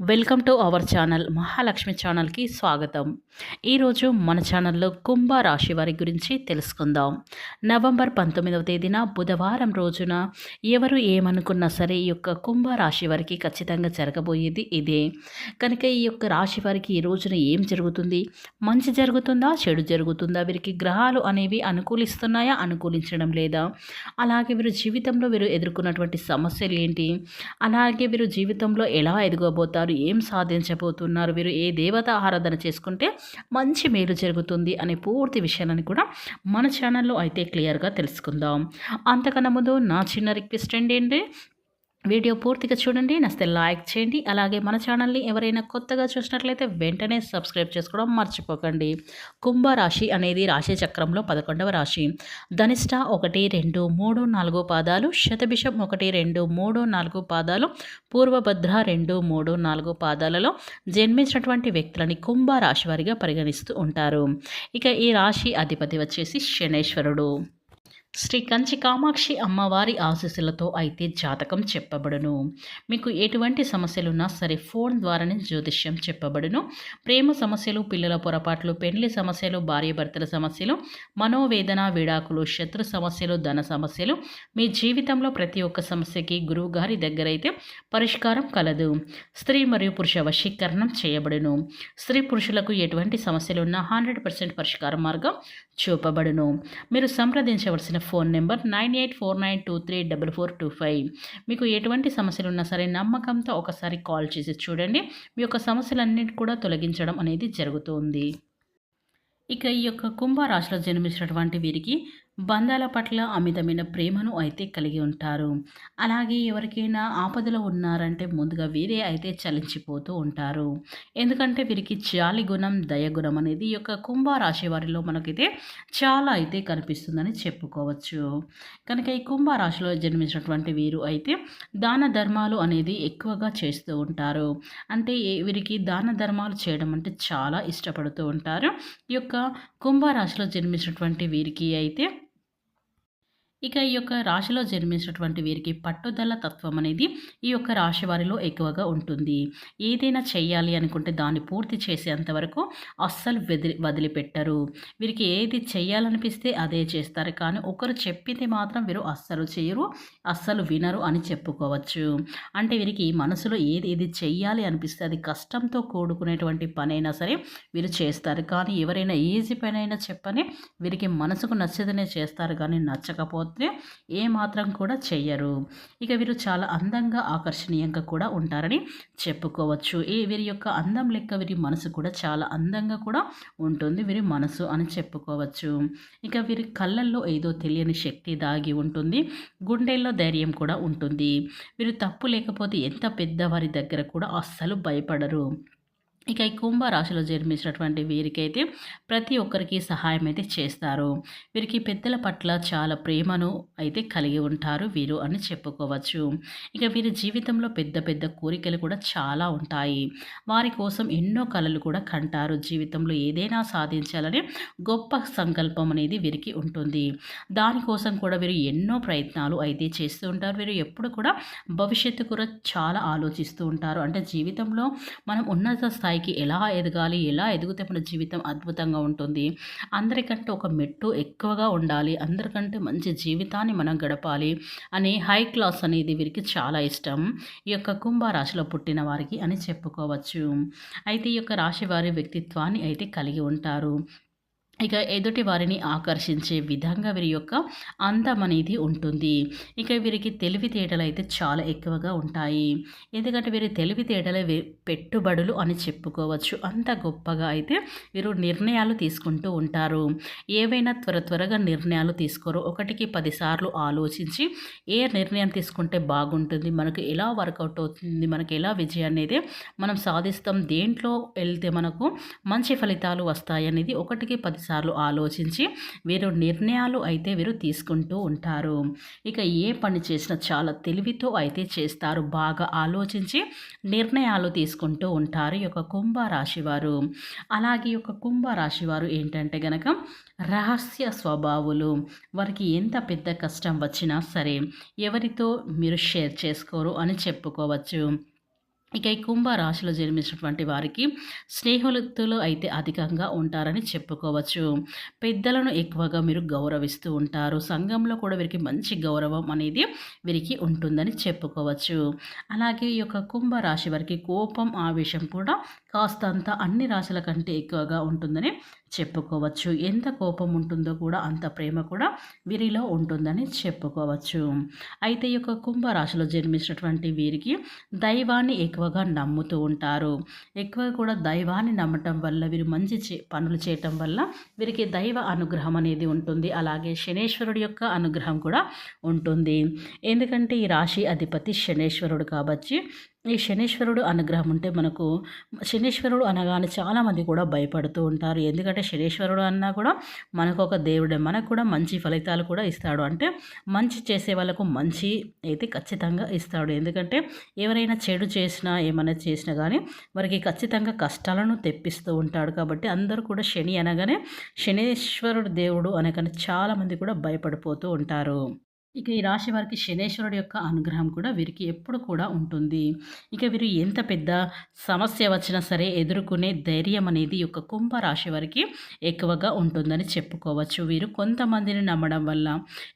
Welcome to our channel Mahalakshmi ఛానల్కి స్వాగతం. ఈరోజు మన ఛానల్లో కుంభ రాశి వారి గురించి తెలుసుకుందాం. నవంబర్ పంతొమ్మిదవ తేదీన బుధవారం రోజున ఎవరు ఏమనుకున్నా సరే ఈ యొక్క కుంభ రాశి వారికి ఖచ్చితంగా జరగబోయేది ఇదే. కనుక ఈ యొక్క రాశి వారికి ఈ రోజున ఏం జరుగుతుంది? మంచి జరుగుతుందా? చెడు జరుగుతుందా? వీరికి గ్రహాలు అనేవి అనుకూలిస్తున్నాయా? అనుకూలించడం లేదా? అలాగే వీరు జీవితంలో వీరు ఎదుర్కొన్నటువంటి సమస్యలు ఏంటి? అలాగే వీరు జీవితంలో ఎలా ఎదుగబోతారు? ఏం సాధించబోతున్నారు వీరు ఏ దేవత ఆరాధన చేసుకుంటే మంచి మేలు జరుగుతుంది అనే పూర్తి విషయాలను కూడా మన ఛానల్లో అయితే క్లియర్గా తెలుసుకుందాం. అంతకన్నా ముందు నా చిన్న రిక్వెస్ట్ ఏంటంటే వీడియో పూర్తిగా చూడండి నస్తే లైక్ చేయండి అలాగే మన ఛానల్ని ఎవరైనా కొత్తగా చూసినట్లయితే వెంటనే సబ్స్క్రైబ్ చేసుకోవడం మర్చిపోకండి. కుంభరాశి అనేది రాశి చక్రంలో పదకొండవ రాశి. ధనిష్ట ఒకటి రెండు మూడు నాలుగు పాదాలు శతభిషం ఒకటి రెండు మూడు నాలుగు పాదాలు పూర్వభద్ర రెండు మూడు నాలుగు పాదాలలో జన్మించినటువంటి వ్యక్తులని కుంభరాశి వారిగా పరిగణిస్తూ ఉంటారు. ఇక ఈ రాశి అధిపతి వచ్చేసి శనేశ్వరుడు. శ్రీ కంచి కామాక్షి అమ్మవారి ఆశీస్సులతో అయితే జాతకం చెప్పబడును. మీకు ఎటువంటి సమస్యలున్నా సరే ఫోన్ ద్వారానే జ్యోతిష్యం చెప్పబడును. ప్రేమ సమస్యలు పిల్లల పొరపాట్లు పెళ్ళి సమస్యలు భార్యాభర్తల సమస్యలు మనోవేదన విడాకులు శత్రు సమస్యలు ధన సమస్యలు మీ జీవితంలో ప్రతి ఒక్క సమస్యకి గురువు గారి దగ్గర అయితే పరిష్కారం కలదు. స్త్రీ మరియు పురుష వశీకరణం చేయబడును. స్త్రీ పురుషులకు ఎటువంటి సమస్యలున్నా హండ్రెడ్ పర్సెంట్ పరిష్కార మార్గం చూపబడును. మీరు సంప్రదించవలసిన phone number nine eight four nine two three double four two five. మీకు ఎటువంటి సమస్యలు ఉన్నా సరే నమ్మకంతో ఒకసారి కాల్ చేసి చూడండి. మీ యొక్క సమస్యలన్నిటి కూడా తొలగించడం అనేది జరుగుతుంది. ఇక ఈ యొక్క కుంభరాశిలో జన్మించినటువంటి వీరికి బంధాల పట్ల అమితమైన ప్రేమను అయితే కలిగి ఉంటారు. అలాగే ఎవరికైనా ఆపదలో ఉన్నారంటే ముందుగా వీరే అయితే చలించిపోతూ ఉంటారు. ఎందుకంటే వీరికి జాలి గుణం దయగుణం అనేది యొక్క కుంభరాశి వారిలో మనకైతే చాలా అయితే కనిపిస్తుందని చెప్పుకోవచ్చు. కనుక ఈ కుంభరాశిలో జన్మించినటువంటి వీరు అయితే దాన ధర్మాలు అనేది ఎక్కువగా చేస్తూ ఉంటారు. అంటే వీరికి దాన ధర్మాలు చేయడం అంటే చాలా ఇష్టపడుతూ ఉంటారు. ఈ యొక్క కుంభరాశిలో జన్మించినటువంటి వీరికి అయితే ఇక ఈ యొక్క రాశిలో జన్మించినటువంటి వీరికి పట్టుదల తత్వం అనేది ఈ యొక్క రాశి వారిలో ఎక్కువగా ఉంటుంది. ఏదైనా చేయాలి అనుకుంటే దాన్ని పూర్తి చేసేంత వరకు అస్సలు వదిలి వదిలిపెట్టరు. వీరికి ఏది చేయాలనిపిస్తే అదే చేస్తారు. కానీ ఒకరు చెప్పింది మాత్రం వీరు అస్సలు చేయరు అస్సలు వినరు అని చెప్పుకోవచ్చు. అంటే వీరికి మనసులో ఏది ఏది చెయ్యాలి అనిపిస్తే అది కష్టంతో కూడుకునేటువంటి పనైనా సరే వీరు చేస్తారు. కానీ ఎవరైనా ఈజీ పని అయినా చెప్పని వీరికి మనసుకు నచ్చదనే చేస్తారు. కానీ నచ్చకపోతే ఏ మాత్రం కూడా చెయ్యరు. ఇక వీరు చాలా అందంగా ఆకర్షణీయంగా కూడా ఉంటారని చెప్పుకోవచ్చు. ఈ వీరి యొక్క అందం లెక్క వీరి మనసు కూడా చాలా అందంగా కూడా ఉంటుంది వీరి మనసు అని చెప్పుకోవచ్చు. ఇక వీరి కళ్ళల్లో ఏదో తెలియని శక్తి దాగి ఉంటుంది. గుండెల్లో ధైర్యం కూడా ఉంటుంది. వీరు తప్పు లేకపోతే ఎంత పెద్దవారి దగ్గర కూడా అస్సలు భయపడరు. ఇక ఈ కుంభ రాశిలో జన్మించినటువంటి వీరికైతే ప్రతి ఒక్కరికి సహాయం అయితే చేస్తారు. వీరికి పెద్దల పట్ల చాలా ప్రేమను అయితే కలిగి ఉంటారు వీరు అని చెప్పుకోవచ్చు. ఇక వీరి జీవితంలో పెద్ద పెద్ద కోరికలు కూడా చాలా ఉంటాయి. వారి కోసం ఎన్నో కళలు కూడా కంటారు. జీవితంలో ఏదైనా సాధించాలని గొప్ప సంకల్పం అనేది వీరికి ఉంటుంది. దానికోసం కూడా వీరు ఎన్నో ప్రయత్నాలు అయితే చేస్తూ ఉంటారు. వీరు ఎప్పుడు కూడా భవిష్యత్తు కూడా చాలా ఆలోచిస్తూ ఉంటారు. అంటే జీవితంలో మనం ఉన్నత స్థాయి స్థాయికి ఎలా ఎదగాలి ఎలా ఎదిగితే మన జీవితం అద్భుతంగా ఉంటుంది. అందరికంటే ఒక మెట్టు ఎక్కువగా ఉండాలి. అందరికంటే మంచి జీవితాన్ని మనం గడపాలి అని హై క్లాస్ అనేది వీరికి చాలా ఇష్టం. ఈ యొక్క కుంభ రాశిలో పుట్టిన వారికి అని చెప్పుకోవచ్చు. అయితే ఈ యొక్క రాశి వారి వ్యక్తిత్వాన్ని అయితే కలిగి ఉంటారు. ఇక ఎదుటి వారిని ఆకర్షించే విధంగా వీరి యొక్క అందం అనేది ఉంటుంది. ఇక వీరికి తెలివితేటలు అయితే చాలా ఎక్కువగా ఉంటాయి. ఎందుకంటే వీరి తెలివితేటల పెట్టుబడులు అని చెప్పుకోవచ్చు. అంత గొప్పగా అయితే వీరు నిర్ణయాలు తీసుకుంటూ ఉంటారు. ఏవైనా త్వర త్వరగా నిర్ణయాలు తీసుకోరు. ఒకటికి పదిసార్లు ఆలోచించి ఏ నిర్ణయం తీసుకుంటే బాగుంటుంది మనకు ఎలా వర్కౌట్ అవుతుంది మనకు ఎలా విజయం అనేది మనం సాధిస్తాం. దేంట్లో వెళ్తే మనకు మంచి ఫలితాలు వస్తాయి అనేది ఒకటికి సార్లు ఆలోచించి వీరు నిర్ణయాలు అయితే వీరు తీసుకుంటూ ఉంటారు. ఇక ఏ పని చేసినా చాలా తెలివితో అయితే చేస్తారు. బాగా ఆలోచించి నిర్ణయాలు తీసుకుంటూ ఉంటారు ఈ యొక్క కుంభ రాశి వారు. అలాగే ఈ యొక్క కుంభ రాశి వారు ఏంటంటే గనక రహస్య స్వభావులు వారికి ఎంత పెద్ద కష్టం వచ్చినా సరే ఎవరితో మీరు షేర్ చేసుకోరు అని చెప్పుకోవచ్చు. ఇక ఈ కుంభ రాశిలో జన్మించినటువంటి వారికి స్నేహితులు అయితే అధికంగా ఉంటారని చెప్పుకోవచ్చు. పెద్దలను ఎక్కువగా మీరు గౌరవిస్తూ ఉంటారు. సంఘంలో కూడా వీరికి మంచి గౌరవం అనేది వీరికి ఉంటుందని చెప్పుకోవచ్చు. అలాగే ఈ యొక్క కుంభ రాశి వారికి కోపం ఆవేశం కూడా కాస్తంత అన్ని రాశుల కంటే ఎక్కువగా ఉంటుందని చెప్పుకోవచ్చు. ఎంత కోపం ఉంటుందో కూడా అంత ప్రేమ కూడా వీరిలో ఉంటుందని చెప్పుకోవచ్చు. అయితే ఈ యొక్క కుంభరాశిలో జన్మించినటువంటి వీరికి దైవాన్ని ఎక్కువగా నమ్ముతూ ఉంటారు. ఎక్కువ కూడా దైవాన్ని నమ్మటం వల్ల వీరు మంచి చే పనులు చేయటం వల్ల వీరికి దైవ అనుగ్రహం అనేది ఉంటుంది. అలాగే శనేశ్వరుడి యొక్క అనుగ్రహం కూడా ఉంటుంది. ఎందుకంటే ఈ రాశి అధిపతి శనేశ్వరుడు కాబట్టి ఈ శనీశ్వరుడు అనుగ్రహం ఉంటే మనకు శనీశ్వరుడు అనగానే చాలామంది కూడా భయపడుతూ ఉంటారు. ఎందుకంటే శనీశ్వరుడు అన్నా కూడా మనకు ఒక దేవుడే మనకు కూడా మంచి ఫలితాలు కూడా ఇస్తాడు. అంటే మంచి చేసే వాళ్ళకు మంచి అయితే ఖచ్చితంగా ఇస్తాడు. ఎందుకంటే ఎవరైనా చెడు చేసినా ఏమైనా చేసినా కానీ వారికి ఖచ్చితంగా కష్టాలను తెప్పిస్తూ ఉంటాడు. కాబట్టి అందరూ కూడా శని అనగానే శనీశ్వరుడు దేవుడు అనగానే చాలామంది కూడా భయపడిపోతూ ఉంటారు. ఇక ఈ రాశి వారికి శనేశ్వరుడు యొక్క అనుగ్రహం కూడా వీరికి ఎప్పుడు కూడా ఉంటుంది. ఇక వీరు ఎంత పెద్ద సమస్య వచ్చినా సరే ఎదుర్కొనే ధైర్యం అనేది యొక్క కుంభ రాశి వారికి ఎక్కువగా ఉంటుందని చెప్పుకోవచ్చు. వీరు కొంతమందిని నమ్మడం వల్ల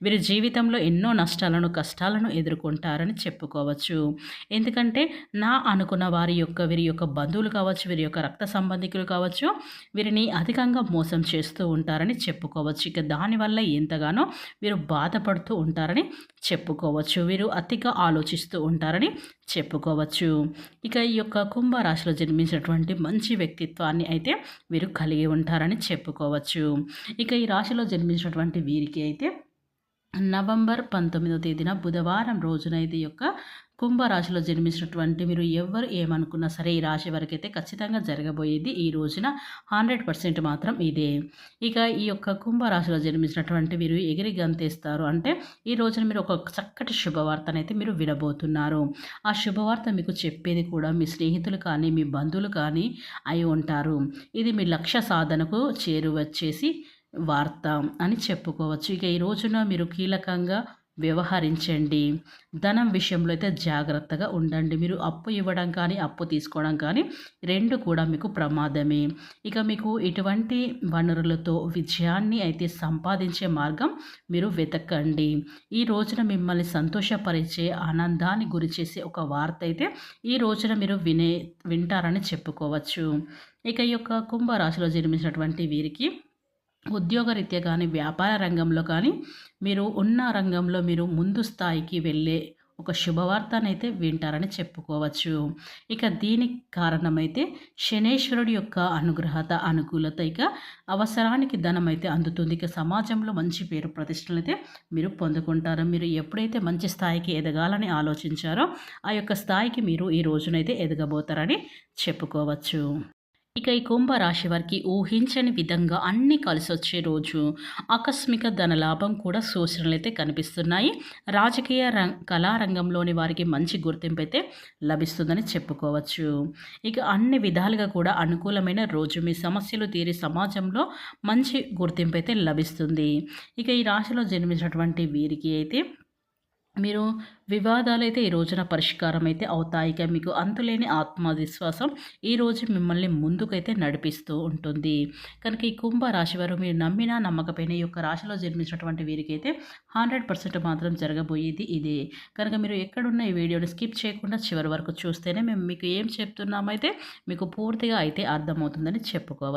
వీరి జీవితంలో ఎన్నో నష్టాలను కష్టాలను ఎదుర్కొంటారని చెప్పుకోవచ్చు. ఎందుకంటే నా అనుకున్న వారి యొక్క వీరి యొక్క బంధువులు కావచ్చు వీరి యొక్క రక్త సంబంధికులు కావచ్చు వీరిని అధికంగా మోసం చేస్తూ ఉంటారని చెప్పుకోవచ్చు. ఇక దానివల్ల ఎంతగానో వీరు బాధపడుతూ ఉంటారు. ఉంటారని చెప్పుకోవచ్చు. వీరు అతిగా ఆలోచిస్తూ ఉంటారని చెప్పుకోవచ్చు. ఇక ఈ యొక్క కుంభరాశిలో జన్మించినటువంటి మంచి వ్యక్తిత్వాన్ని అయితే వీరు కలిగి ఉంటారని చెప్పుకోవచ్చు. ఇక ఈ రాశిలో జన్మించినటువంటి వీరికి అయితే నవంబర్ పంతొమ్మిదవ తేదీన బుధవారం రోజున ఇది యొక్క కుంభరాశిలో జన్మించినటువంటి మీరు ఎవరు ఏమనుకున్నా సరే ఈ రాశి వరకు అయితే ఖచ్చితంగా జరగబోయేది ఈ రోజున హండ్రెడ్ పర్సెంట్ మాత్రం ఇదే. ఇక ఈ యొక్క కుంభరాశిలో జన్మించినటువంటి మీరు ఎగిరి గంతేస్తారు అంటే ఈ రోజున మీరు ఒక చక్కటి శుభవార్తనైతే మీరు వినబోతున్నారు. ఆ శుభవార్త మీకు చెప్పేది కూడా మీ స్నేహితులు కానీ మీ బంధువులు కానీ అయి ఉంటారు. ఇది మీ లక్ష్య సాధనకు చేరువచ్చేసి వార్త అని చెప్పుకోవచ్చు. ఇక ఈ రోజున మీరు కీలకంగా వ్యవహరించండి. ధనం విషయంలో అయితే జాగ్రత్తగా ఉండండి. మీరు అప్పు ఇవ్వడం కానీ అప్పు తీసుకోవడం కానీ రెండు కూడా మీకు ప్రమాదమే. ఇక మీకు ఇటువంటి వనరులతో విజయాన్ని అయితే సంపాదించే మార్గం మీరు వెతకండి. ఈ రోజున మిమ్మల్ని సంతోషపరిచే ఆనందాన్ని గురి చేసే ఒక వార్త అయితే ఈ రోజున మీరు వినే వింటారని చెప్పుకోవచ్చు. ఇక ఈ యొక్క కుంభరాశిలో జన్మించినటువంటి వీరికి ఉద్యోగరీత్యా కానీ వ్యాపార రంగంలో కానీ మీరు ఉన్న రంగంలో మీరు ముందు స్థాయికి వెళ్ళే ఒక శుభవార్తనైతే వింటారని చెప్పుకోవచ్చు. ఇక దీనికి కారణమైతే శనేశ్వరుడి యొక్క అనుగ్రహత అనుకూలత ఇక అవసరానికి ధనం అయితే అందుతుంది. ఇక సమాజంలో మంచి పేరు ప్రతిష్టలు అయితే మీరు పొందుకుంటారు. మీరు ఎప్పుడైతే మంచి స్థాయికి ఎదగాలని ఆలోచించారో ఆ యొక్క స్థాయికి మీరు ఈ రోజునైతే ఎదగబోతారని చెప్పుకోవచ్చు. ఇక ఈ కుంభరాశి వారికి ఊహించని విధంగా అన్నీ కలిసి వచ్చే రోజు. ఆకస్మిక ధనలాభం కూడా సూచనలు అయితే కనిపిస్తున్నాయి. రాజకీయ రంగ కళారంగంలోని వారికి మంచి గుర్తింపు అయితే లభిస్తుందని చెప్పుకోవచ్చు. ఇక అన్ని విధాలుగా కూడా అనుకూలమైన రోజు మీ సమస్యలు తీరి సమాజంలో మంచి గుర్తింపు అయితే లభిస్తుంది. ఇక ఈ రాశిలో జన్మించినటువంటి వీరికి అయితే మీరు వివాదాలు అయితే ఈ రోజున పరిష్కారం అయితే అవుతాయి. ఇక మీకు అంతులేని ఆత్మవిశ్వాసం ఈరోజు మిమ్మల్ని ముందుకైతే నడిపిస్తూ ఉంటుంది. కనుక ఈ కుంభ రాశి వారు మీరు నమ్మినా నమ్మకపోయినా ఈ యొక్క రాశిలో జన్మించినటువంటి వీరికైతే హండ్రెడ్ పర్సెంట్ మాత్రం జరగబోయేది ఇదే. కనుక మీరు ఎక్కడున్న ఈ వీడియోని స్కిప్ చేయకుండా చివరి వరకు చూస్తేనే మేము మీకు ఏం చెప్తున్నామైతే మీకు పూర్తిగా అయితే అర్థమవుతుందని చెప్పుకోవచ్చు